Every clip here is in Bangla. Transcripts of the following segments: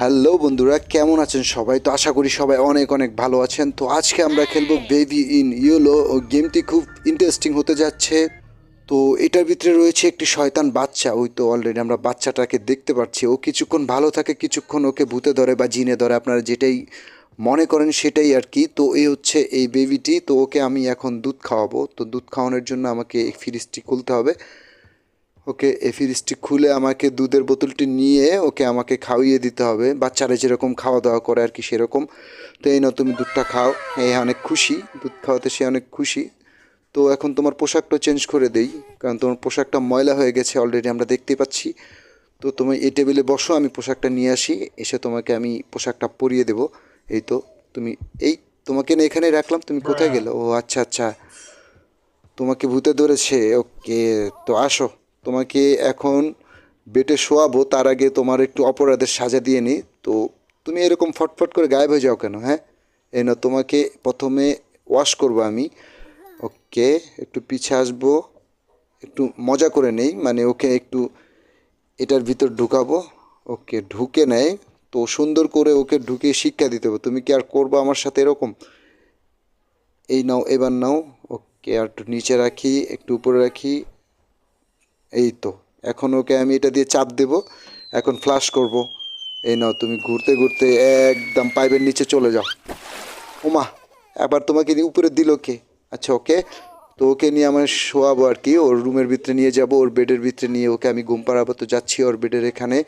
হ্যালো বন্ধুরা কেমন আছেন সবাই? তো আশা করি সবাই অনেক অনেক ভালো আছেন। তো আজকে আমরা খেলব বেবি ইন ইয়েলো ও গেমটি খুব ইন্টারেস্টিং হতে যাচ্ছে। তো এটার ভিতরে রয়েছে একটি শয়তান বাচ্চা। ওই তো অলরেডি আমরা বাচ্চাটাকে দেখতে পাচ্ছি। ও কিছুক্ষণ ভালো থাকে কিছুক্ষণ ওকে ভূতে ধরে বা জিনে ধরে। আপনারা যেটাই মনে করেন সেটাই আর কি। তো এই হচ্ছে এই বেবিটি তো ওকে আমি এখন দুধ খাওয়াবো। তো দুধ খাওয়ানোর জন্য আমাকে এই ফ্রিজটি খুলতে হবে। ওকে এই ফ্রিজটি খুলে আমাকে দুধের বোতলটি নিয়ে ওকে আমাকে খাওয়িয়ে দিতে হবে। বাচ্চারা যেরকম খাওয়া দাওয়া করে আর কি সেরকম। তো এই না তুমি দুধটা খাও। হ্যাঁ অনেক খুশি। দুধ খাওয়াতে সে অনেক খুশি। তো এখন তোমার পোশাকটা চেঞ্জ করে দেই কারণ তোমার পোশাকটা ময়লা হয়ে গেছে অলরেডি আমরা দেখতে পাচ্ছি। তো তুমি এই টেবিলে বসো আমি পোশাকটা নিয়ে আসি। এসে তোমাকে আমি পোশাকটা পরিয়ে দেবো। এই তো তুমি এই তোমাকে না এখানে রাখলাম তুমি কোথায় গেলে? ও আচ্ছা আচ্ছা। তোমাকে ভূতে ধরেছে। ওকে তো আসো। তোমাকে এখন বেটে শোয়াবো, তার আগে তোমার একটু অপরাধের সাজা দিয়ে নিই তো তুমি এরকম ফটফট করে গায়েব হয়ে যাও কেন হ্যাঁ? এই না তোমাকে প্রথমে ওয়াশ করব আমি। ওকে, একটু পিছে আসব, একটু মজা করে নেই মানে ওকে একটু এটার ভিতর ঢুকাবো। ওকে, ঢুকে নেয় তো সুন্দর করে ওকে ঢুকিয়ে শিক্ষা দিতে হবে। তুমি কি আর করব আমার সাথে এরকম? এই নাও, এবার নাও। ওকে, আর একটু নিচে রাখি, একটু উপরে রাখি। এই তো, এখন ওকে আমি এটা দিয়ে চাপ দেব, এখন ফ্লাশ করব। এই নাও, তুমি ঘুরতে ঘুরতে একদম পাইপের নিচে চলে যাও। ওমা এবার তোমাকে উপরে দিল কে? আচ্ছা ওকে, তো ওকে নিয়ে আমার শোয়াবো আর কি, ওর রুমের ভিতরে নিয়ে যাব, ওর বেডের ভিতরে নিয়ে ওকে আমি ঘুম পাড়াবো, তো যাচ্ছি ওর বেডের এখানে।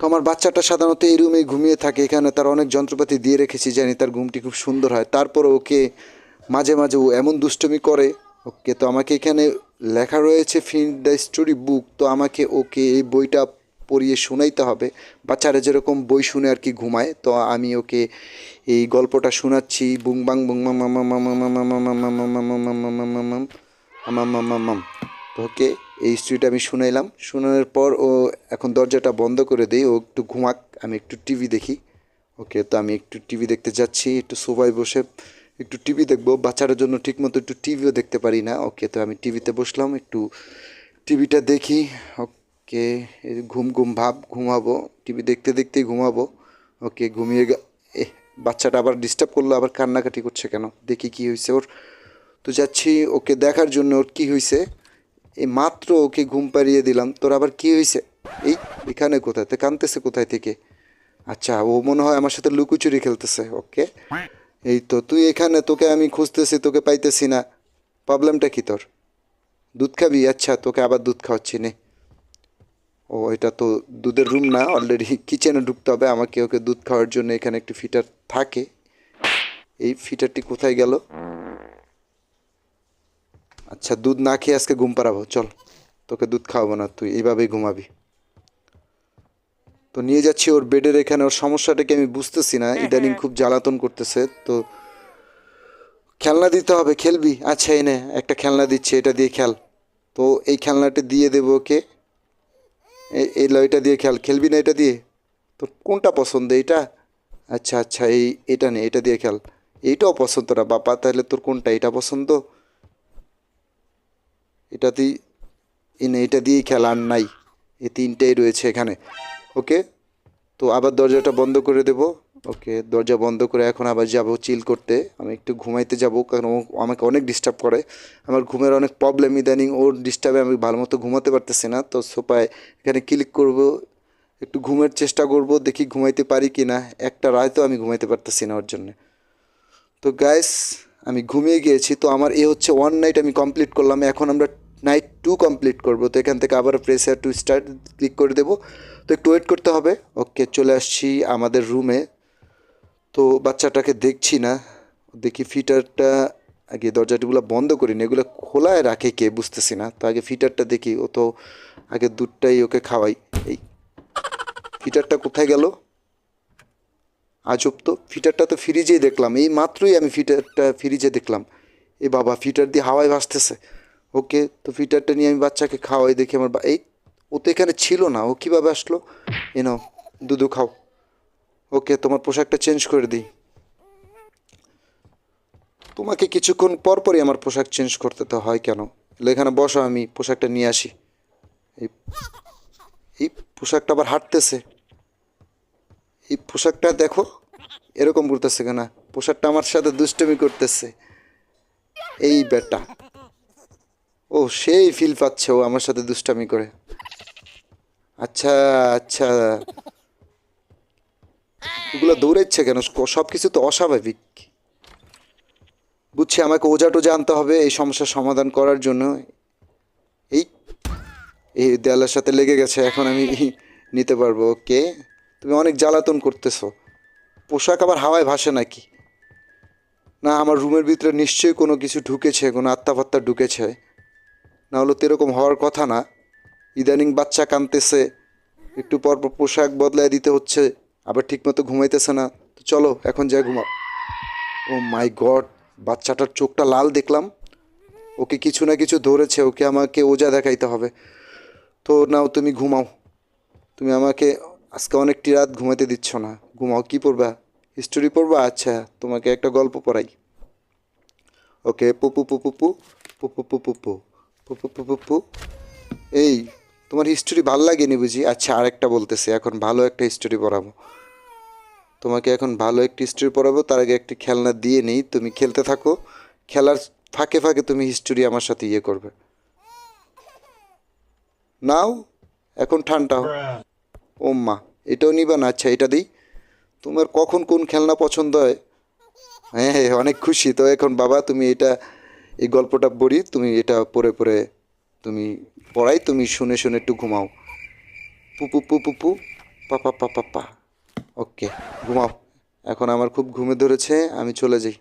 তো আমার বাচ্চাটা সাধারণত এই রুমেই ঘুমিয়ে থাকে, এখানে তার অনেক যন্ত্রপাতি দিয়ে রেখেছি, জানি তার ঘুমটি খুব সুন্দর হয়। তারপর ওকে মাঝে মাঝে ও এমন দুষ্টমি করে, ওকে তো আমাকে এখানে লেখা রয়েছে ফিন্ড দ্য স্টোরি বুক তো আমাকে ওকে এই বইটা পড়িয়ে শোনাইতে হবে বাচ্চারা যেরকম বই শুনে আর কি ঘুমায় তো আমি ওকে এই গল্পটা শোনাচ্ছি বুংবাং বুংবাং ওকে এই স্টোরিটা আমি শুনাইলাম শোনানোর পর ও এখন দরজাটা বন্ধ করে দেয় ও একটু ঘুমাক আমি একটু টিভি দেখি ওকে তো আমি একটু টিভি দেখতে যাচ্ছি একটু সোফায় বসে একটু টিভি দেখব বাচ্চাটার জন্য ঠিকমতো একটু টিভিও দেখতে পারি না। ওকে, তো আমি টিভিতে বসলাম, একটু টিভিটা দেখি। ওকে ঘুম ঘুম ভাব, ঘুমাবো। টিভি দেখতে দেখতেই ঘুমাবো। ওকে, ঘুমিয়ে এ বাচ্চাটা আবার ডিস্টার্ব করল, আবার কান্নাকাটি করছে কেন? দেখি কি হয়েছে ওর। তো যাচ্ছি ওকে দেখার জন্য, ওর কী হয়েছে এই মাত্র ওকে ঘুম পাড়িয়ে দিলাম। তোর আবার কি হয়েছে এই, এখানে কোথায়? তো কানতেছে কোথায় থেকে? আচ্ছা ও মনে হয় আমার সাথে লুকোচুরি খেলতেছে। ওকে এই তো, তুই এখানে, তোকে আমি খুঁজতেছি, তোকে পাইতেছি না। প্রবলেমটা কি তোর? দুধ খাবি? আচ্ছা তোকে আবার দুধ খাওয়াচ্ছি, নে। ও, এটা তো দুধের রুম না অলরেডি কিচেনে ঢুকতে হবে। আমাকে ওকে দুধ খাওয়ার জন্য এখানে একটি ফিটার থাকে। এই ফিটারটি কোথায় গেল? আচ্ছা দুধ না খেয়ে আজকে ঘুম পাড়াবো। চল, তোকে দুধ খাওয়াবো না, তুই এইভাবেই ঘুমাবি। তো নিয়ে যাচ্ছি ওর বেডের এখানে ওর সমস্যাটাকে আমি বুঝতেছি না। ইদানিং খুব জ্বালাতন করতেছে তো খেলনা দিতে হবে খেলবি? আচ্ছা এনে একটা খেলনা দিচ্ছে এটা দিয়ে খেল। তো এই খেলনাটা দিয়ে দেবো ওকে। এই লয়টা দিয়ে খেল। খেলবি না এটা দিয়ে? তোর কোনটা পছন্দ এইটা? আচ্ছা আচ্ছা এই এটা নে এটা দিয়ে খেল। এইটাও পছন্দ না বাবা তাহলে তোর কোনটা এটা পছন্দ এটাতেই এনে এটা দিয়েই খেলা আর নাই। এই তিনটেই রয়েছে এখানে। ওকে? তো আবার দরজাটা বন্ধ করে দেব। ওকে, দরজা বন্ধ করে এখন আবার যাব চিল করতে। আমি একটু ঘুমাইতে যাব, কারণ ও আমাকে অনেক ডিস্টার্ব করে। আমার ঘুমের অনেক প্রবলেম ইদানিং, ওর ডিস্টার্বে আমি ভালো মতো ঘুমাতে পারতেছি না। তো সোফায় এখানে ক্লিক করব, একটু ঘুমের চেষ্টা করব, দেখি ঘুমাইতে পারি কি না একটা রায়তো আমি ঘুমাইতে পারতেছি না ওর জন্যে। তো গাইস আমি ঘুমিয়ে গিয়েছি। তো আমার এ হচ্ছে ওয়ান নাইট আমি কমপ্লিট করলাম। এখন আমরা নাইট টু কমপ্লিট করব। তো এখান থেকে আবার প্রেস টু স্টার্ট ক্লিক করে দেবো। তো একটু ওয়েট করতে হবে। ওকে চলে আসছি আমাদের রুমে তো বাচ্চাটাকে দেখছি না। দেখি ফিটারটা, আগে দরজাটিগুলো বন্ধ করিনি। এগুলো খোলায় রাখে কে বুঝতেছি না। তো আগে ফিটারটা দেখি। ও তো আগে দুধটাই ওকে খাওয়াই। এই ফিটারটা কোথায় গেল? আজব তো। ফিটারটা তো ফ্রিজেই দেখলাম। এই মাত্রই আমি ফিটারটা ফ্রিজে দেখলাম। এ বাবা, ফিটার দিয়ে হাওয়ায় ভাসতেছে। ওকে, তো ফিটারটা নিয়ে আমি বাচ্চাকে খাওয়াই, দেখি আমার এই, ও তো এখানে ছিল না, ও কীভাবে আসলো? এ নাও, দুধু খাও। ওকে, তোমার পোশাকটা চেঞ্জ করে দিই। তোমাকে কিছুক্ষণ পর পরই আমার পোশাক চেঞ্জ করতে তো হয় কেন? এখানে বসো, আমি পোশাকটা নিয়ে আসি। এই এই পোশাকটা আবার হাঁটতেছে। এই পোশাকটা দেখো, এরকম করতেছে কেনা? পোশাকটা আমার সাথে দুষ্টমি করতেছে। এই বেটা। ও, সেই ফিল পাচ্ছে ও আমার সাথে দুষ্টামি করে। আচ্ছা আচ্ছা। এগুলো দৌড়াচ্ছে কেন? সব কিছু তো অস্বাভাবিক। বুঝছি, আমাকে ওজা টোজা আনতে হবে এই সমস্যার সমাধান করার জন্য। এই এই দেয়ালের সাথে লেগে গেছে, এখন আমি নিতে পারব। ওকে, তুমি অনেক জ্বালাতন করতেছো। পোশাক আবার হাওয়ায় ভাসে নাকি? না, আমার রুমের ভিতরে নিশ্চয়ই কোনো কিছু ঢুকেছে, কোনো আত্মাফাত্তা ঢুকেছে। না হলো তো এরকম হওয়ার কথা না। ইদানিং বাচ্চা কানতেছে একটু পর পোশাক বদলায় দিতে হচ্ছে, আবার ঠিকমতো ঘুমাইতেছে না। তো চলো, এখন যাই ঘুমাও। ও মাই গড, বাচ্চাটার চোখটা লাল দেখলাম। ওকে কিছু না কিছু ধরেছে, ওকে আমাকে ওজা দেখাইতে হবে। তো নাও, তুমি ঘুমাও। তুমি আমাকে আজকে অনেকটি রাত ঘুমাতে দিচ্ছ না। ঘুমাও, কি পড়বা? হিস্টোরি পড়বা? আচ্ছা তোমাকে একটা গল্প পড়াই। ওকে পুপু পুপু পু পুপু পুপু পু। এই, তোমার হিস্টোরি ভালো লাগেনি বুঝি? আচ্ছা আরেকটা বলতেছে, এখন ভালো একটা হিস্টোরি পড়াবো। তোমাকে এখন ভালো একটি হিস্টোরি পড়াবো, তার আগে একটি খেলনা দিয়ে নেই, তুমি খেলতে থাকো। খেলার ফাঁকে ফাঁকে তুমি হিস্টোরি আমার সাথে ইয়ে করবে। নাও, এখন ঠান্ডা হও। ও মা এটাও নিবা না? আচ্ছা এটা দিই। তোমার কখন কোন খেলনা পছন্দ হয়? হ্যাঁ হ্যাঁ অনেক খুশি। তো এখন বাবা, তুমি এটা এই গল্পটা পড়ি, তুমি এটা পড়ে পড়ে, তুমি পড়াই, তুমি শুনে শুনে একটু ঘুমাও। পুপু পু পু পু, পা পা পা পা পা ওকে, ঘুমাও। এখন আমার খুব ঘুমে ধরেছে, আমি চলে যাই।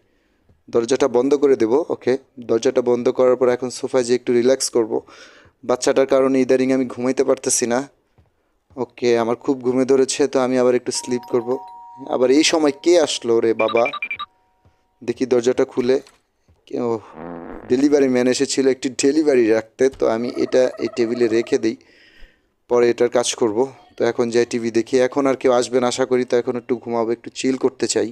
দরজাটা বন্ধ করে দেবো, ওকে? দরজাটা বন্ধ করার পর এখন সোফায় যে একটু রিল্যাক্স করব। বাচ্চাটার কারণে ইদারিং আমি ঘুমাইতে পারতেছি না। ওকে, আমার খুব ঘুমে ধরেছে, তো আমি আবার একটু স্লিপ করব। আবার এই সময় কে আসলো রে বাবা? দেখি দরজাটা খুলে। ডেলিভারি ম্যান এসেছিল একটি ডেলিভারি রাখতে, তো আমি এটা এই টেবিলে রেখে দিই। পরে এটার কাজ করব। তো এখন যাই টিভি দেখি। এখন আর কেউ আসবেন আশা করি। তো এখন একটু ঘুমাবো, একটু চিল করতে চাই।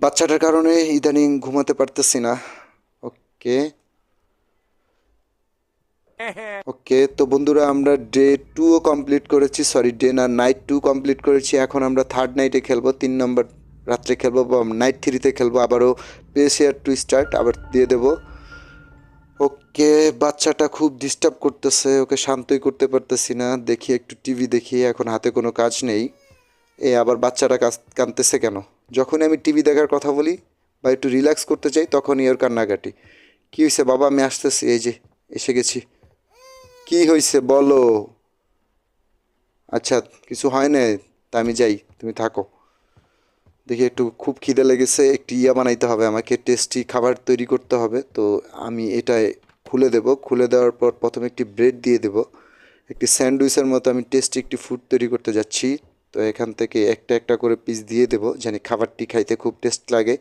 বাচ্চাটার কারণে ইদানিং ঘুমাতে পারতেছি না। ওকে। ওকে, তো বন্ধুরা আমরা ডে টুও কমপ্লিট করেছি। সরি ডে না নাইট টু কমপ্লিট করেছি। এখন আমরা থার্ড নাইটে খেলব। তিন নম্বর রাত্রে খেলব, বা নাইট থ্রিতে খেলব, আবারও পেসিয়ার টু স্টার্ট আবার দিয়ে দেবো। ওকে, বাচ্চাটা খুব ডিস্টার্ব করতেছে, ওকে শান্তই করতে পারতেছি না। দেখি, একটু টিভি দেখি, এখন হাতে কোনো কাজ নেই। এ আবার বাচ্চাটা কাঁদতেছে কেন? যখনই আমি টিভি দেখার কথা বলি, বা একটু রিল্যাক্স করতে চাই, তখনই ওর কান্নাকাটি। কী হয়েছে বাবা, আমি আসতেছি, এই যে, এসে গেছি। কি হয়েছে বলো? আচ্ছা কিছু হয় না তা আমি যাই, তুমি থাকো। দেখি একটু খুব খিদে লেগেছে, একটি ইয়া বানাইতে হবে আমাকে টেস্টি খাবার তৈরি করতে হবে। তো আমি এটা খুলে দেব। খুলে দেওয়ার পর প্রথমে একটি ব্রেড দিয়ে দেব। একটি স্যান্ডউইচের মতো আমি টেস্টি একটি ফুড তৈরি করতে যাচ্ছি। তো এখান থেকে একটা একটা করে পিস দিয়ে দেব, জানি খাবারটি খাইতে খুব টেস্ট লাগে।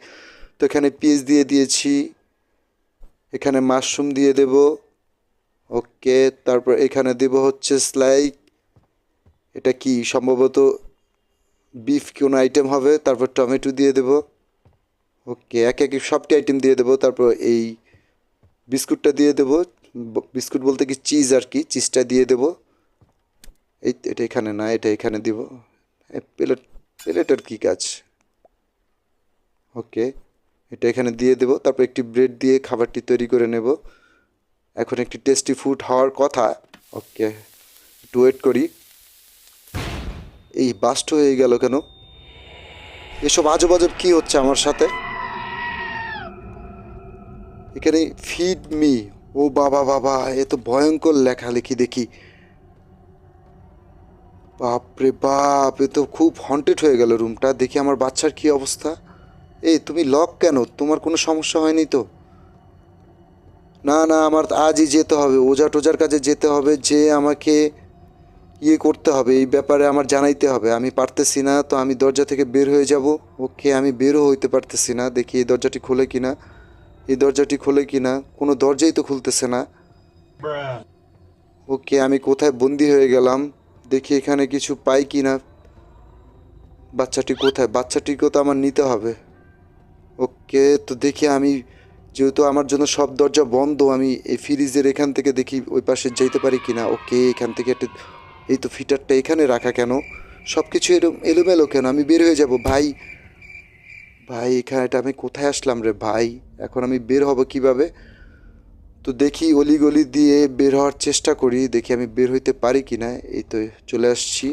তো এখানে পিস দিয়ে দিয়েছি। এখানে মাশরুম দিয়ে দেব। ওকে তারপর এখানে দেব হচ্ছে স্লাইক এটা কি সম্ভবত বিফ কোন আইটেম হবে, তারপর টমেটো দিয়ে দেব। ওকে, এক এক সবটি আইটেম দিয়ে দেবো, তারপর এই বিস্কুটটা দিয়ে দেবো। বিস্কুট বলতে কি চিজ আর কি চিজটা দিয়ে দেবো। এই এটা এখানে না, এটা এখানে দিব। প্লেট, প্লেটের কী কাজ? ওকে, এটা এখানে দিয়ে দেবো। তারপর একটি ব্রেড দিয়ে খাবারটি তৈরি করে নেব। এখন একটি টেস্টি ফুড হওয়ার কথা। ওকে, একটু ওয়েট করি। এই বাস্ট হয়ে গেল কেন? এসব আজব আজব কী হচ্ছে আমার সাথে? এখানে ফিড মি ও বাবা বাবা, এ তো ভয়ঙ্কর লেখালেখি দেখি। বাপরে বাপ, এ তো খুব হন্টেড হয়ে গেল রুমটা দেখি আমার বাচ্চার কি অবস্থা। এই, তুমি লক কেন? তোমার কোনো সমস্যা হয়নি তো? না না, আমার আজই যেতে হবে। ওজা টোজার কাছে যেতে হবে যে আমাকে ইয়ে করতে হবে, এই ব্যাপারে আমার জানাইতে হবে। আমি পারতেছি না, তো আমি দরজা থেকে বের হয়ে যাব। ওকে, আমি বেরও হইতে পারতেছি না। দেখি এই দরজাটি খোলে কি না এই দরজাটি খোলে কি না কোনো দরজাই তো খুলতেছে না। ওকে, আমি কোথায় বন্দি হয়ে গেলাম? দেখি এখানে কিছু পাই কি না বাচ্চাটি কোথায়? বাচ্চাটিকেও তো আমার নিতে হবে। ওকে, তো দেখি আমি যেহেতু আমার জন্য সব দরজা বন্ধ, আমি এই ফ্রিজের এখান থেকে দেখি ওই পাশে যেতে পারি কি না ওকে, এখান থেকে একটা এই তো ফিটারটা এখানে রাখা কেন? সব কিছু এরম এলোমেলো কেন? আমি বের হয়ে যাব, ভাই। ভাই এখানেটা আমি কোথায় আসলাম রে ভাই? এখন আমি বের হব কীভাবে? তো দেখি অলি গলি দিয়ে বের হওয়ার চেষ্টা করি, দেখি আমি বের হইতে পারি কি না এই তো চলে আসছি।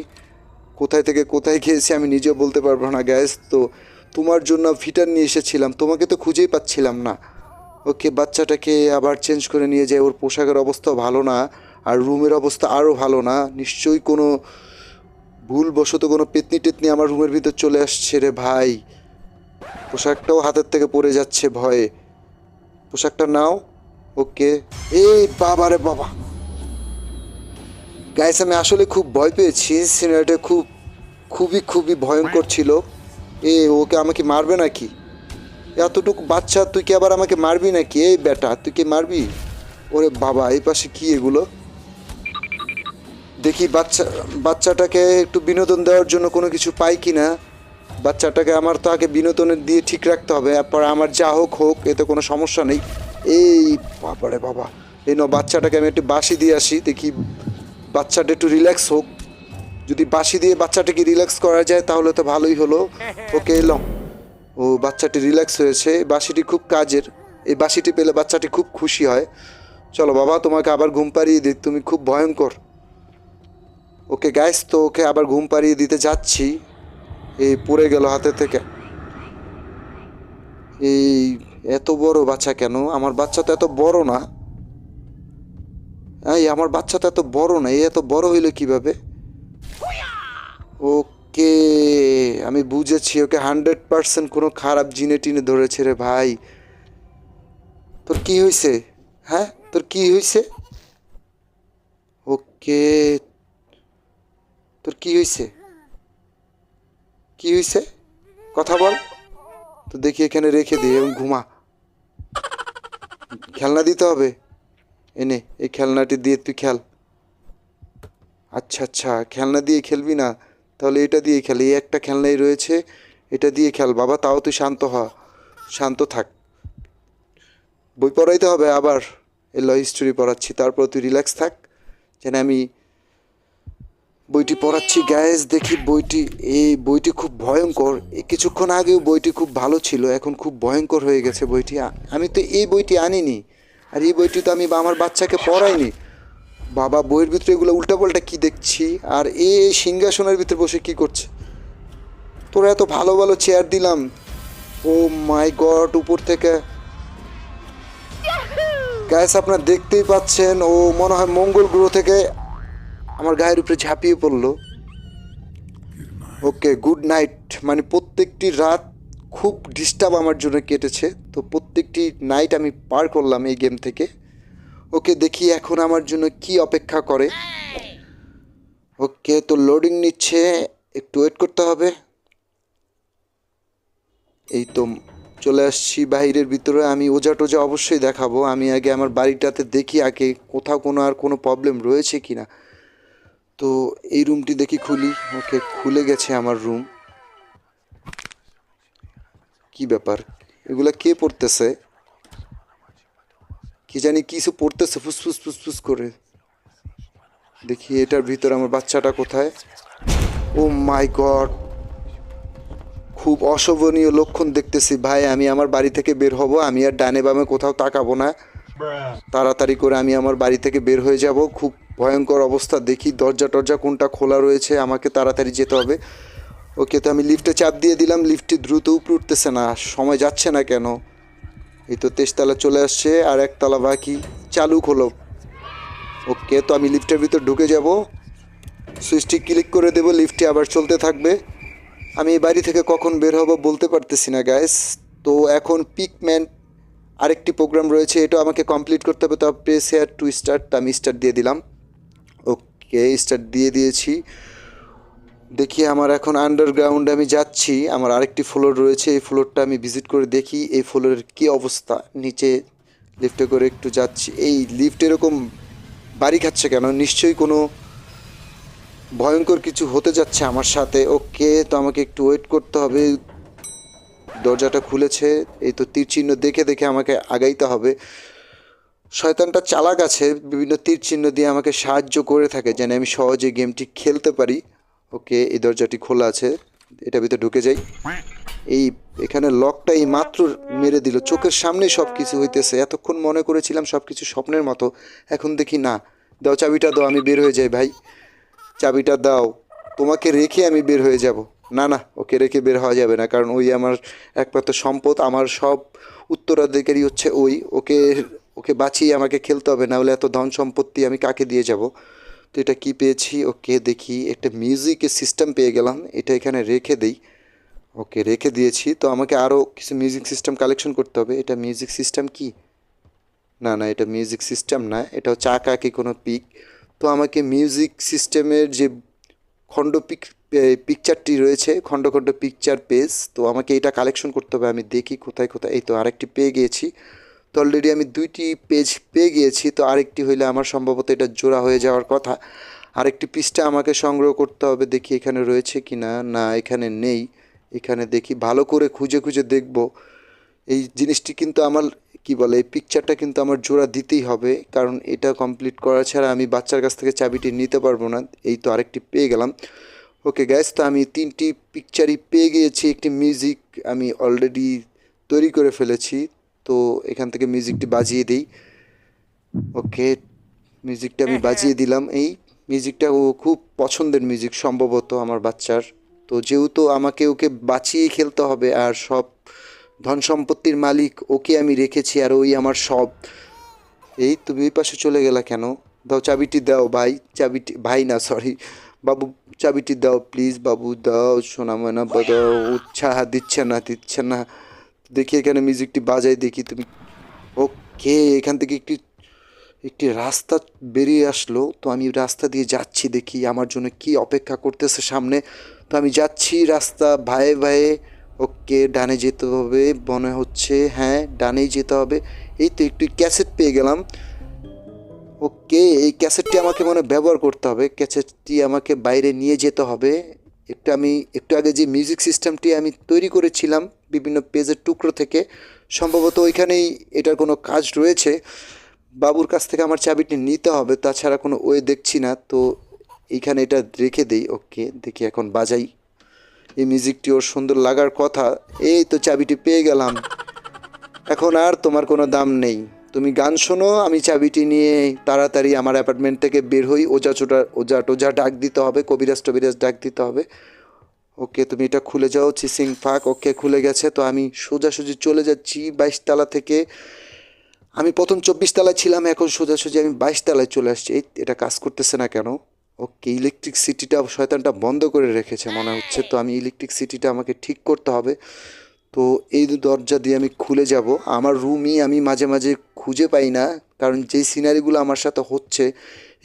কোথায় থেকে কোথায় গিয়েছি আমি নিজেও বলতে পারব না গ্যাস তো তোমার জন্য ফিটার নিয়ে এসেছিলাম, তোমাকে তো খুঁজেই পাচ্ছিলাম না। ওকে, বাচ্চাটাকে আবার চেঞ্জ করে নিয়ে যায় ওর পোশাকের অবস্থাও ভালো না। আর রুমের অবস্থা আরও ভালো না। নিশ্চয়ই কোনো ভুলবশত কোনো পেতনি টেতনি আমার রুমের ভিতর চলে আসছে রে ভাই। পোশাকটাও হাতের থেকে পড়ে যাচ্ছে ভয়ে। পোশাকটা নাও। ওকে। এই বাবা রে বাবা। গাইস আমি আসলে খুব ভয় পেয়েছি। সিনেমাটা খুব, খুবই খুবই ভয়ঙ্কর ছিল। এ, ওকে আমাকে মারবে নাকি? এতটুকু বাচ্চা, তুই কি আবার আমাকে মারবি নাকি? এই বেটা, তুই কি মারবি? ওরে বাবা, এই পাশে কি এগুলো? দেখি বাচ্চা, বাচ্চাটাকে একটু বিনোদন দেওয়ার জন্য কোনো কিছু পাই কি না বাচ্চাটাকে আমার তো আগে বিনোদনের দিয়ে ঠিক রাখতে হবে তারপর আমার যা হোক হোক, এতে কোনো সমস্যা নেই। এই বাবারে বাবা। এই ন বাচ্চাটাকে আমি একটু বাসি দিয়ে আসি, দেখি বাচ্চাটা একটু রিল্যাক্স হোক। যদি বাসি দিয়ে বাচ্চাটাকে রিল্যাক্স করা যায়, তাহলে তো ভালোই হলো। ওকে এলাম ও, বাচ্চাটি রিল্যাক্স হয়েছে। বাসিটি খুব কাজের। এই বাসিটি পেলে বাচ্চাটি খুব খুশি হয়। চলো বাবা, তোমাকে আবার ঘুম পাড়িয়ে দিই। তুমি খুব ভয়ঙ্কর। ওকে গ্যাস তো ওকে আবার ঘুম পাড়িয়ে দিতে যাচ্ছি। এই পড়ে গেল হাতে থেকে। এই এত বড় বাচ্চা কেন? আমার বাচ্চা তো এত বড় না। এই, আমার বাচ্চা তো এত বড় না। এই এত বড় হইল কীভাবে? ওকে, আমি বুঝেছি। ওকে হান্ড্রেড পার্সেন্ট কোনো খারাপ জিনে টিনে ধরেছে রে ভাই। তোর কি হয়েছে হ্যাঁ? তোর কি হয়েছে ওকে তোর কি হয়েছে কি হয়েছে কথা বল। তো দেখি এখানে রেখে দিই এবং ঘুমা। খেলনা দিতে হবে। এনে এই খেলনাটি দিয়ে তুই খেল। আচ্ছা আচ্ছা খেলনা দিয়ে খেলবি না, তাহলে এটা দিয়ে খেল। এই একটা খেলনাই রয়েছে, এটা দিয়ে খেল। বাবা, তাও তুই শান্ত হ। শান্ত থাক। বই পড়াইতে হবে আবার। এই ল হিস্টোরি পড়াচ্ছি, তারপর তুই রিল্যাক্স থাক। যেন আমি বইটি পড়াচ্ছি গ্যাস দেখি বইটি। এই বইটি খুব ভয়ঙ্কর। এই কিছুক্ষণ আগেও বইটি খুব ভালো ছিল এখন খুব ভয়ঙ্কর হয়ে গেছে বইটি। আমি তো এই বইটি আনিনি আর এই বইটি তো আমি বা- আমার বাচ্চাকে পড়াইনি। বাবা বইয়ের ভিতরে এগুলো উল্টাপাল্টা কি দেখছি? আর এ সিংহাসনের ভিতরে বসে কি করছে? তোরা এত ভালো ভালো চেয়ার দিলাম। ও মাই গড উপর থেকে। গ্যাস আপনার দেখতেই পাচ্ছেন ও মনে হয় মঙ্গল গ্রহ থেকে আমার গায়ের উপরে ঝাঁপিয়ে পড়ল। ওকে গুড নাইট মানে প্রত্যেকটি রাত খুব ডিস্টার্ব আমার জন্য কেটেছে। তো প্রত্যেকটি নাইট আমি পার করলাম এই গেম থেকে। ওকে, দেখি এখন আমার জন্য কি অপেক্ষা করে। ওকে, তো লোডিং নিচ্ছে। একটু ওয়েট করতে হবে। এই তো চলে আসছি বাইরের ভিতরে। আমি ওজা টোজা অবশ্যই দেখাবো। আমি আগে আমার বাড়িটাতে দেখি আগে কোথাও কোনো আর কোনো প্রবলেম রয়েছে কি না তো এই রুমটি দেখি খুলি। ওকে খুলে গেছে আমার রুম কি ব্যাপার? এগুলা কে পড়তেছে? কি জানি কিছু পড়তেছে ফুসফুস ফুসফুস করে। দেখি এটার ভিতরে আমার বাচ্চাটা কোথায়? Oh my god! খুব অশোভনীয় লক্ষণ দেখতেছি। ভাই আমি আমার বাড়ি থেকে বের হব। আমি আর ডানে বামে কোথাও তাকাবো না। তাড়াতাড়ি করে আমি আমার বাড়ি থেকে বের হয়ে যাব। খুব ভয়ঙ্কর অবস্থা, দেখি দরজা টরজা কোনটা খোলা রয়েছে, আমাকে তাড়াতাড়ি যেতে হবে। ওকে, তো আমি লিফটে চাপ দিয়ে দিলাম, লিফটটি দ্রুত উপরে উঠতেছে না, সময় যাচ্ছে না কেন? এই তো তেজতলা চলে আসছে, আর একতলা বাকি, চালু হলো ওকে, তো আমি লিফটের ভিতর ঢুকে যাব। সুইচটি ক্লিক করে দেবো, লিফটটি আবার চলতে থাকবে। আমি বাড়ি থেকে কখন বের হব বলতে পারতেছি না গ্যাস তো এখন পিকম্যান আরেকটি প্রোগ্রাম রয়েছে এটা আমাকে কমপ্লিট করতে হবে, তো প্রেস হেয়ার টু স্টার্ট আমি স্টার্ট দিয়ে দিলাম। ওকে স্টার্ট দিয়ে দিয়েছি। দেখি আমার এখন আন্ডারগ্রাউন্ডে আমি যাচ্ছি, আমার আরেকটি ফ্লোর রয়েছে, এই ফ্লোরটা আমি ভিজিট করে দেখি, এই ফ্লোরের কী অবস্থা? নিচে লিফটে করে একটু যাচ্ছি। এই লিফট এরকম বাড়ি খাচ্ছে কেন? নিশ্চয়ই কোনো ভয়ঙ্কর কিছু হতে যাচ্ছে আমার সাথে। ওকে, তো আমাকে একটু ওয়েট করতে হবে। দরজাটা খুলেছে, এই তো তীর চিহ্ন দেখে দেখে আমাকে আগাইতে হবে। শয়তানটা চালাক আছে, বিভিন্ন তীর চিহ্ন দিয়ে আমাকে সাহায্য করে থাকে, যেন আমি সহজে গেমটি খেলতে পারি। ওকে, এই দরজাটি খোলা আছে এটা ভিতরে ঢুকে যাই। এই, এখানে লকটা এই মাত্র মেরে দিল। চোখের সামনেই সব কিছু হইতেছে। এতক্ষণ মনে করেছিলাম সব কিছু স্বপ্নের মতো। এখন দেখি না। দাও, চাবিটা দাও, আমি বের হয়ে যাই, ভাই। চাবিটা দাও। তোমাকে রেখে আমি বের হয়ে যাব। না না, ওকে রেখে বের হওয়া যাবে না, কারণ ওই আমার একমাত্র সম্পদ। আমার সব উত্তরাধিকারী হচ্ছে ওই। ওকে ওকে বাঁচিয়ে আমাকে খেলতে হবে, না হলে এত ধন সম্পত্তি আমি কাকে দিয়ে যাব? তো এটা কি পেয়েছি? ওকে দেখি, একটা মিউজিকের সিস্টেম পেয়ে গেলাম, এটা এখানে রেখে দেই। ওকে রেখে দিয়েছি, তো আমাকে আরও কিছু মিউজিক সিস্টেম কালেকশন করতে হবে। এটা মিউজিক সিস্টেম কি? না না, এটা মিউজিক সিস্টেম না, এটা হচ্ছে আঁকা কি কোনো পিক তো আমাকে মিউজিক সিস্টেমের যে খণ্ড পিক পিকচারটি রয়েছে, খণ্ড খণ্ড পিকচার পেজ তো আমাকে এটা কালেকশন করতে হবে, আমি দেখি কোথায় কোথায়, এই তো আরেকটি পেয়ে গিয়েছি। তো অলরেডি আমি দুইটি পেজ পেয়ে গিয়েছি, তো আরেকটি হইলে আমার সম্ভবত এটা জোড়া হয়ে যাওয়ার কথা। আরেকটি পিসটা আমাকে সংগ্রহ করতে হবে, দেখি এখানে রয়েছে কি না না এখানে নেই। এখানে দেখি, ভালো করে খুঁজে খুঁজে দেখব। এই জিনিসটি কিন্তু আমার, কি বলে, এই পিকচারটা কিন্তু আমার জোড়া দিতেই হবে, কারণ এটা কমপ্লিট করা ছাড়া আমি বাচ্চার কাছ থেকে চাবিটি নিতে পারব না। এই তো আরেকটি পেয়ে গেলাম। ওকে গ্যাস তো আমি তিনটি পিকচারই পেয়ে গিয়েছি। একটি মিউজিক আমি অলরেডি তৈরি করে ফেলেছি। তো এখান থেকে মিউজিকটি বাজিয়ে দিই। ওকে মিউজিকটা আমি বাজিয়ে দিলাম। এই মিউজিকটা ও খুব পছন্দের মিউজিক সম্ভবত আমার বাচ্চার। তো যেহেতু আমাকে ওকে বাঁচিয়ে খেলতে হবে আর সব ধন সম্পত্তির মালিক ওকে আমি রেখেছি আর ওই আমার সব। এই তুমি এই পাশে চলে গেলা কেন? দাও চাবিটি দাও ভাই চাবিটি ভাই না সরি বাবু চাবিটি দাও প্লিজ বাবু দাও সোনা ময়না বা দাও উৎসাহ দিচ্ছে না দিচ্ছে না। দেখি এখানে মিউজিকটি বাজাই দেখি তুমি। ওকে এখান থেকে একটি একটি রাস্তা বেরিয়ে আসলো। তো আমি রাস্তা দিয়ে যাচ্ছি দেখি, আমার জন্য কি অপেক্ষা করতেছে সামনে। তো আমি যাচ্ছি রাস্তা ভায়ে ভায়ে। ওকে ডানে যেতে হবে, মনে হচ্ছে হ্যাঁ ডানেই যেতে হবে। এই তো একটু ক্যাসেট পেয়ে গেলাম। ওকে এই ক্যাসেটটি আমাকে মনে ব্যবহার করতে হবে। ক্যাসেটটি আমাকে বাইরে নিয়ে যেতে হবে। একটু আমি, একটু আগে যে মিউজিক সিস্টেমটি আমি তৈরি করেছিলাম বিভিন্ন পেজের টুকরো থেকে, সম্ভবত ওইখানেই এটার কোনো কাজ রয়েছে। বাবুর কাছ থেকে আমার চাবিটি নিতে হবে, তাছাড়া কোনো ওয়ে দেখছি না, তো এইখানে এটা রেখে দেই, ওকে, দেখি এখন বাজাই। এই মিউজিকটি ওর সুন্দর লাগার কথা, এই তো চাবিটি পেয়ে গেলাম। এখন আর তোমার কোনো দাম নেই। তুমি গান শোনো, আমি চাবিটি নিয়ে তাড়াতাড়ি আমার অ্যাপার্টমেন্ট থেকে বের হই। ওজা চোটা ওজা টোজা ডাক দিতে হবে, কবিরাজ টবিরাজ ডাক দিতে হবে। ওকে, তুমি এটা খুলে যাও, চিসিং ফাঁক, ওকে খুলে গেছে। তো আমি সোজাসুজি চলে যাচ্ছি বাইশতলা থেকে। আমি প্রথম চব্বিশ তলায় ছিলাম, এখন সোজাসুজি আমি বাইশ তলায় চলে আসছি। এই, এটা কাজ করতেছে না কেন? ওকে, ইলেকট্রিক সিটিটা শয়তানটা বন্ধ করে রেখেছে, মনে হচ্ছে। তো আমি ইলেকট্রিক সিটিটা আমাকে ঠিক করতে হবে। তো এই দরজা দিয়ে আমি খুলে যাব। আমার রুমই আমি মাঝে মাঝে খুঁজে পাই না কারণ যেই সিনারিগুলো আমার সাথে হচ্ছে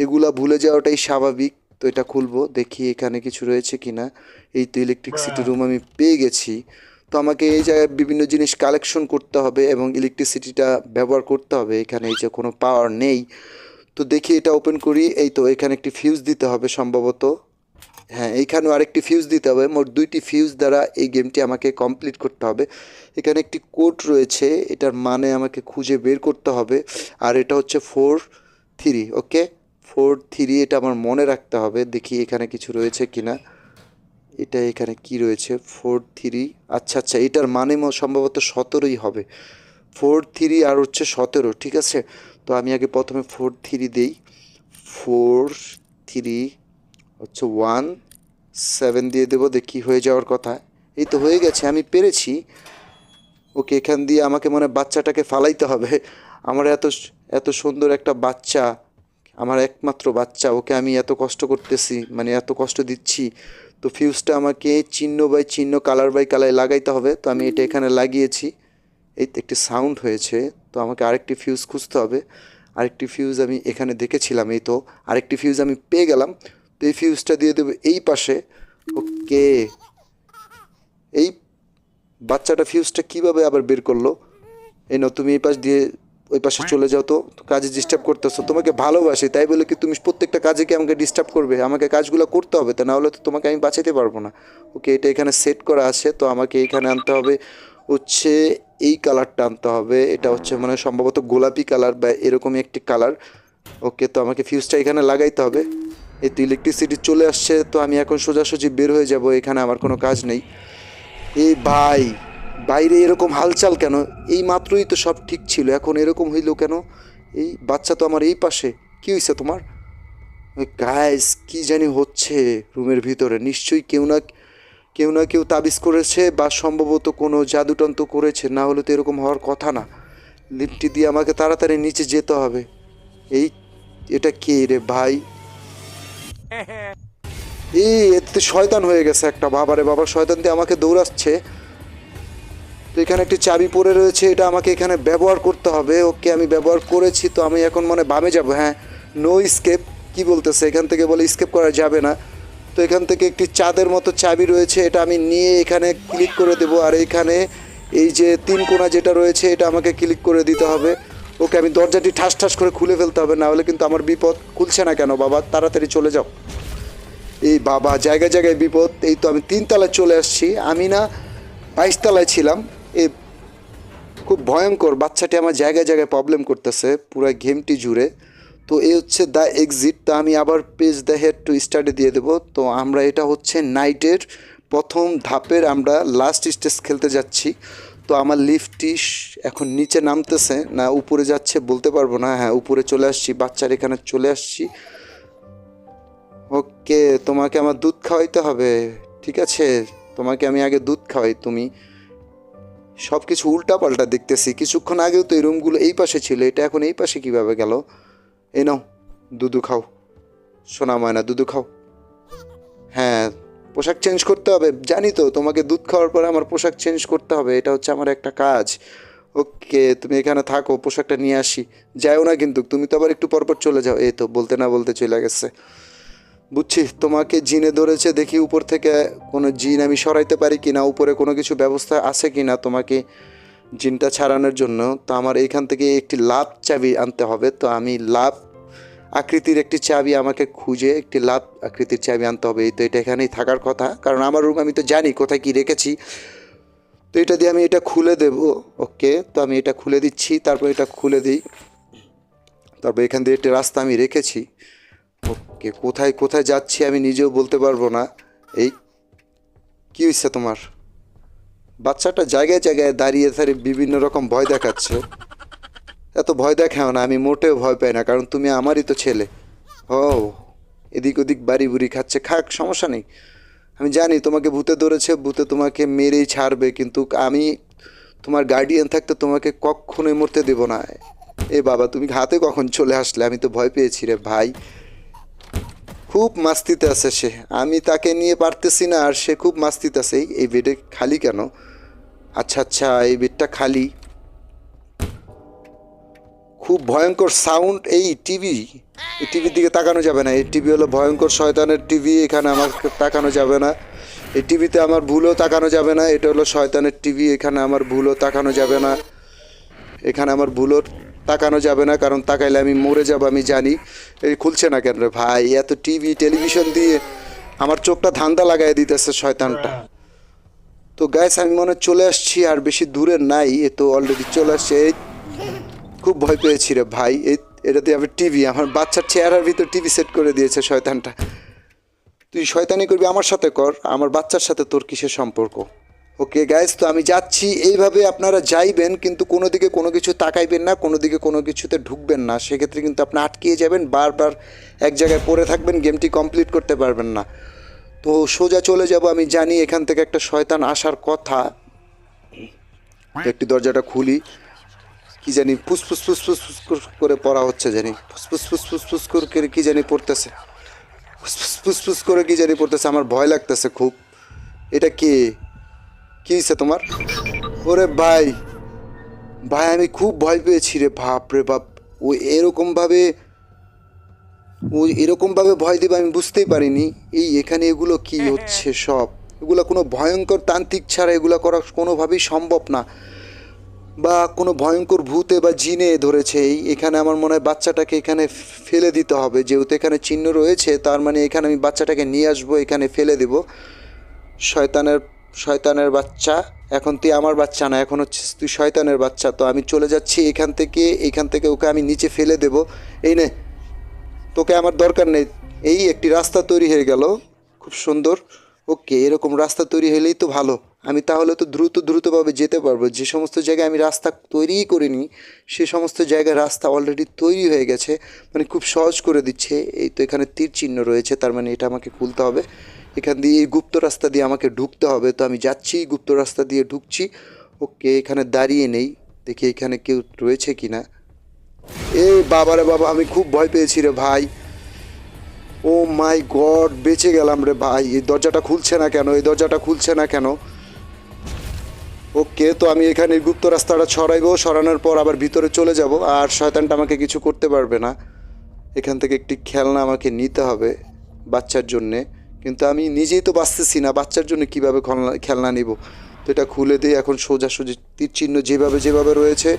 এগুলো ভুলে যাওয়াটাই স্বাভাবিক। তো এটা খুলবো দেখি এখানে কিছু রয়েছে কি না এই তো ইলেকট্রিক সিটি রুম আমি পেয়ে গেছি। তো আমাকে এই জায়গায় বিভিন্ন জিনিস কালেকশন করতে হবে এবং ইলেকট্রিসিটিটা ব্যবহার করতে হবে। এখানে এই যে কোনো পাওয়ার নেই। তো দেখি এটা ওপেন করি। এই তো এখানে একটি ফিউজ দিতে হবে সম্ভবত। হ্যাঁ এইখানেও আরেকটি ফিউজ দিতে হবে। মোট দুইটি ফিউজ দ্বারা এই গেমটি আমাকে কমপ্লিট করতে হবে। এখানে একটি কোড রয়েছে, এটার মানে আমাকে খুঁজে বের করতে হবে। আর এটা হচ্ছে four three okay four three এটা আমার মনে রাখতে হবে। দেখি এখানে কিছু রয়েছে কিনা। এটা এখানে কি রয়েছে? ফোর থ্রি আচ্ছা আচ্ছা এটার মানে সম্ভবত সতেরোই হবে। ফোর থ্রি আর হচ্ছে সতেরো, ঠিক আছে? তো আমি আগে প্রথমে ফোর থ্রি দিই। ফোর থ্রি হচ্ছে ওয়ান সেভেন দিয়ে দেবো দেখি হয়ে যাওয়ার কথা? এই তো হয়ে গেছে, আমি পেরেছি। ওকে, এখান দিয়ে আমাকে মনে বাচ্চাটাকে ফালাইতে হবে। আমার এত এত সুন্দর একটা বাচ্চা, আমার একমাত্র বাচ্চা, ওকে আমি এত কষ্ট করতেছি মানে এত কষ্ট দিচ্ছি। তো ফিউজটা আমাকে চিহ্ন বাই চিহ্ন কালার বাই কালার লাগাইতে হবে। তো আমি এটা এখানে লাগিয়েছি। এই একটি সাউন্ড হয়েছে। তো আমাকে আরেকটি ফিউজ খুঁজতে হবে। আরেকটি ফিউজ আমি এখানে দেখেছিলাম, এই তো আরেকটি ফিউজ আমি পেয়ে গেলাম। তো এই ফিউজটা দিয়ে দেবো এই পাশে। ওকে। এই বাচ্চাটা ফিউজটা কীভাবে আবার বের করল? এই নাও, তুমি এই পাশ দিয়ে ওই পাশে চলে যাও তো। কাজে ডিস্টার্ব করতেছো। তোমাকে ভালোবাসি, তাই বলে কি তুমি প্রত্যেকটা কাজে কি আমাকে ডিস্টার্ব করবে? আমাকে কাজগুলো করতে হবে তা না হলে তো তোমাকে আমি বাঁচাতে পারব না। ওকে, এটা এখানে সেট করা আছে, তো আমাকে এইখানে আনতে হবে হচ্ছে এই কালারটা আনতে হবে। এটা হচ্ছে মানে সম্ভবত গোলাপি কালার বা এরকমই একটি কালার ওকে, তো আমাকে ফিউজটা এখানে লাগাইতে হবে। এই তো ইলেকট্রিসিটি চলে আসছে, তো আমি এখন সোজাসুজি বের হয়ে যাব, এখানে আমার কোনো কাজ নেই। এই ভাই, বাইরে এরকম হালচাল কেন? এই মাত্রই তো সব ঠিক ছিল, এখন এরকম হইল কেন? এই বাচ্চা তো আমার এই পাশে, কি হয়েছে তোমার? গাইস কি জানি হচ্ছে রুমের ভিতরে, নিশ্চয়ই কেউ না কেউ না কেউ তাবিজ করেছে বা সম্ভবত কোনো জাদুটন্ত করেছে, না হলে তো এরকম হওয়ার কথা না। লিফটটি দিয়ে আমাকে তাড়াতাড়ি নিচে যেতে হবে। এই, এটা কে রে ভাই? এই এতে শয়তান হয়ে গেছে একটা, বাবারে বাবা, শয়তান দিয়ে আমাকে দৌড়াচ্ছে। তো এখানে একটি চাবি পড়ে রয়েছে, এটা আমাকে এখানে ব্যবহার করতে হবে। ওকে আমি ব্যবহার করেছি, তো আমি এখন মনে বামে যাব হ্যাঁ। নো স্কেপ কি বলতেছে? এখান থেকে বলে স্কেপ করা যাবে না। তো এখান থেকে একটি চাঁদের মতো চাবি রয়েছে, এটা আমি নিয়ে এখানে ক্লিক করে দেবো। আর এখানে এই যে তিন কোণা যেটা রয়েছে, এটা আমাকে ক্লিক করে দিতে হবে। ওকে আমি দরজাটি ঠাস ঠাস করে খুলে ফেলতে হবে, না হলে কিন্তু আমার বিপদ খুলছে না কেন, বাবা? তাড়াতাড়ি চলে যাও। এই বাবা, জায়গায় জায়গায় বিপদ, এই তো আমি তিনতলায় চলে আসছি। আমি না বাইশতলায় ছিলাম। এই খুব ভয়ঙ্কর, বাচ্চাটি আমার জায়গায় জায়গায় প্রবলেম করতেছে, পুরো গেমটি জুড়ে। তো এই হচ্ছে দ্য এক্সিট তো আমি আবার পেজ দ্য হেড টু স্টার্টে দিয়ে দেবো। তো আমরা এটা হচ্ছে নাইটের প্রথম ধাপের আমরা লাস্ট স্টেজ খেলতে যাচ্ছি। তো আমার লিফটটি এখন নিচে নামতেছে, না উপরে যাচ্ছে বলতে পারব না। হ্যাঁ উপরে চলে আসছি, বাচ্চার এখানে চলে আসছি। ওকে, তোমাকে আমার দুধ খাওয়াইতে হবে। ঠিক আছে, তোমাকে আমি আগে দুধ খাওয়াই, তুমি। সব কিছু উল্টাপাল্টা দেখতেছি। কিছুক্ষণ আগেও তো এই রুমগুলো এই পাশে ছিল, এটা এখন এই পাশে কীভাবে গেল? এই নাও, দুধু খাও। সোনা ময়না, দুধু খাও। হ্যাঁ পোশাক চেঞ্জ করতে হবে, জানি তো, তোমাকে দুধ খাওয়ার পরে আমার পোশাক চেঞ্জ করতে হবে, এটা হচ্ছে আমার একটা কাজ। ওকে, তুমি এখানে থাকো, পোশাকটা নিয়ে আসি। যাও না কিন্তু, তুমি তো আবার একটু পরপর চলে যাও। এই তো, বলতে না বলতে চলে গেছে। বুঝছি তোমাকে জিনে ধরেছে দেখি উপর থেকে কোনো জিন আমি সরাইতে পারি কি না উপরে কোনো কিছু ব্যবস্থা আছে কি না তোমাকে জিনটা ছাড়ানোর জন্য। তো আমার এইখান থেকে একটি লাভ চাবি আনতে হবে। তো আমি লাভ আকৃতির একটি চাবি আমাকে খুঁজে একটি লাভ আকৃতির চাবি আনতে হবে। এই তো এটা এখানেই থাকার কথা। কারণ আমার রুম আমি তো জানি কোথায় কি রেখেছি। তো এটা দিয়ে আমি এটা খুলে দেব। ওকে, তো আমি এটা খুলে দিচ্ছি। তারপর এটা খুলে দিই। তারপর এখান দিয়ে একটা রাস্তা আমি রেখেছি। ওকে, কোথায় কোথায় যাচ্ছি আমি নিজেও বলতে পারব না। এই, কী হয়েছে তোমার? বাচ্চাটা জায়গায় জায়গায় দাঁড়িয়ে দাঁড়িয়ে বিভিন্ন রকম ভয় দেখাচ্ছে। এত ভয় দেখাও না, আমি মোটেও ভয় পাই না, কারণ তুমি আমারই তো ছেলে। ও, এদিক ওদিক বাড়ি বুড়ি খাচ্ছে, খাক, সমস্যা নেই। আমি জানি তোমাকে ভূতে ধরেছে, ভূতে তোমাকে মেরেই ছাড়বে, কিন্তু আমি তোমার গার্ডিয়ান থাকতে তোমাকে কখনোই মরতে দেব না। এ বাবা, তুমি হাতে কখন চলে আসলে? আমি তো ভয় পেয়েছি রে ভাই। খুব মাস্তিতে আছে সে। আমি তাকে নিয়ে পারতেছি না, আর সে খুব মাস্তিতে আছে। এই- বেডে খালি কেন? আচ্ছা আচ্ছা এই বেডটা খালি। খুব ভয়ঙ্কর সাউন্ড এই টিভি। এই টিভির দিকে তাকানো যাবে না। এই টিভি হলো ভয়ঙ্কর শয়তানের টিভি, এখানে আমার তাকানো যাবে না। এই টিভিতে আমার ভুলও তাকানো যাবে না। এটা হলো শয়তানের টিভি, এখানে আমার ভুলও তাকানো যাবে না। এখানে আমার ভুলও তাকানো যাবে না, কারণ তাকাইলে আমি মরে যাব, আমি জানি। এই খুলছে না কেন রে ভাই? এত টিভি, টেলিভিশন দিয়ে আমার চোখটা ধান্দা লাগাই দিতেছে শয়তানটা। তো গ্যাস আমি মনে চলে আসছি, আর বেশি দূরে নাই, এ তো অলরেডি চলে আসছে। এই খুব ভয় পেয়েছি রে ভাই। এই, এটা দিয়ে আবার টিভি, আমার বাচ্চার চেহারার ভিতর টিভি সেট করে দিয়েছে শয়তানটা। তুই শয়তানি করবি আমার সাথে কর, আমার বাচ্চার সাথে তোর কিসের সম্পর্ক? ওকে গাইজ তো আমি যাচ্ছি। এইভাবে আপনারা যাইবেন, কিন্তু কোনো দিকে কোনো কিছু তাকাইবেন না, কোনো দিকে কোনো কিছুতে ঢুকবেন না। সেক্ষেত্রে কিন্তু আপনি আটকিয়ে যাবেন, বারবার এক জায়গায় পড়ে থাকবেন, গেমটি কমপ্লিট করতে পারবেন না। তো সোজা চলে যাব, আমি জানি এখান থেকে একটা শয়তান আসার কথা। একটি দরজাটা খুলি। কি জানি ফুসফুস ফুসফুস ফুস করে পড়া হচ্ছে জানি। ফুসফুস ফুসফুস ফুস করে কি জানি পড়তেছে। ফুসফুস ফুসফুস করে কি জানি পড়তেছে, আমার ভয় লাগতেছে খুব। এটা কে? কি হয়েছে তোমার? ওরে ভাই ভাই আমি খুব ভয় পেয়েছি রে বাপ রে বাপ। ও এরকমভাবে ও এরকমভাবে ভয় দেবে আমি বুঝতেই পারিনি। এই এখানে এগুলো কি হচ্ছে সব? এগুলো কোনো ভয়ঙ্কর তান্ত্রিক ছাড়া এগুলো করা কোনোভাবেই সম্ভব না। বা কোনো ভয়ঙ্কর ভূতে বা জিনে ধরেছে এই এখানে আমার মনে হয় বাচ্চাটাকে এখানে ফেলে দিতে হবে। যেহেতু এখানে চিহ্ন রয়েছে তার মানে এখানে আমি বাচ্চাটাকে নিয়ে আসব এখানে ফেলে দেব। শয়তানের শয়তানের বাচ্চা, এখন তুই আমার বাচ্চা না, এখন হচ্ছে তুই শয়তানের বাচ্চা, তো আমি চলে যাচ্ছি এখান থেকে এখান থেকে ওকে আমি নিচে ফেলে দেব। এই নে, তোকে আমার দরকার নেই। এই একটি রাস্তা তৈরি হয়ে গেল, খুব সুন্দর। ওকে, এরকম রাস্তা তৈরি হলেই তো ভালো। আমি তাহলে তো দ্রুত দ্রুতভাবে যেতে পারব। যে সমস্ত জায়গায় আমি রাস্তা তৈরিই করিনি, সে সমস্ত জায়গায় রাস্তা অলরেডি তৈরি হয়ে গেছে মানে খুব সহজ করে দিচ্ছে। এই তো এখানে তীর চিহ্ন রয়েছে, তার মানে এটা আমাকে খুলতে হবে। এখান দিয়ে এই গুপ্ত রাস্তা দিয়ে আমাকে ঢুকতে হবে। তো আমি যাচ্ছি, গুপ্ত রাস্তা দিয়ে ঢুকছি। ওকে, এখানে দাঁড়িয়ে নেই। দেখি এখানে কেউ রয়েছে কি না এ বাবা রে বাবা, আমি খুব ভয় পেয়েছি রে ভাই। ও মাই গড, বেঁচে গেলাম রে ভাই। এই দরজাটা খুলছে না কেন? এই দরজাটা খুলছে না কেন? ওকে, তো আমি এখানে গুপ্ত রাস্তাটা ছড়াইবো সরানোর পর আবার ভিতরে চলে যাব। আর শয়তানটা আমাকে কিছু করতে পারবে না। এখান থেকে একটি খেলনা আমাকে নিতে হবে বাচ্চার জন্যে। কিন্তু আমি নিজেই তো বাঁচতেছি না, বাচ্চার জন্য কীভাবে খেলনা নিব? তো এটা খুলে দিয়ে এখন সোজাসুজি তীর চিহ্ন যেভাবে যেভাবে রয়েছে,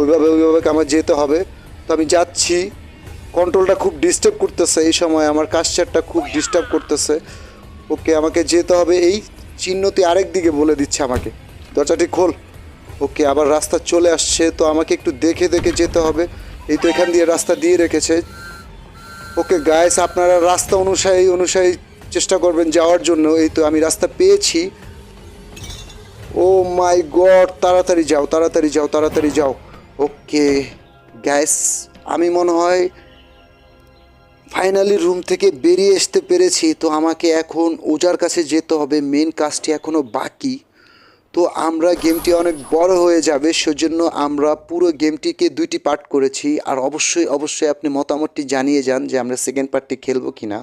ওইভাবে ওইভাবে আমার যেতে হবে। তো আমি যাচ্ছি কন্ট্রোলটা খুব ডিস্টার্ব করতেছে, এই সময় আমার কাস্টারটা খুব ডিস্টার্ব করতেছে। ওকে, আমাকে যেতে হবে, এই চিহ্নটি আরেক দিকে বলে দিচ্ছে আমাকে। দরজাটি খোল। ওকে, আবার রাস্তা চলে আসছে, তো আমাকে একটু দেখে দেখে যেতে হবে। এই তো এখান দিয়ে রাস্তা দিয়ে রেখেছে। ওকে গায়েস আপনারা রাস্তা অনুসারী অনুসারী চেষ্টা করবেন যাওয়ার জন্য, এই তো আমি রাস্তা পেয়েছি। ও মাই গড, তাড়াতাড়ি যাও তাড়াতাড়ি যাও তাড়াতাড়ি যাও। ওকে, গ্যাস, আমি মনে হয় ফাইনালি রুম থেকে বেরিয়ে আসতে পেরেছি। তো আমাকে এখন ওজার কাছে যেতে হবে মেন কাজটি এখনও বাকি। তো আমরা গেমটি অনেক বড় হয়ে যাবে, সেজন্য আমরা পুরো গেমটিকে দুইটি পার্ট করেছি। আর অবশ্যই অবশ্যই আপনি মতামতটি জানিয়ে যান যে আমরা সেকেন্ড পার্টটি খেলব কি না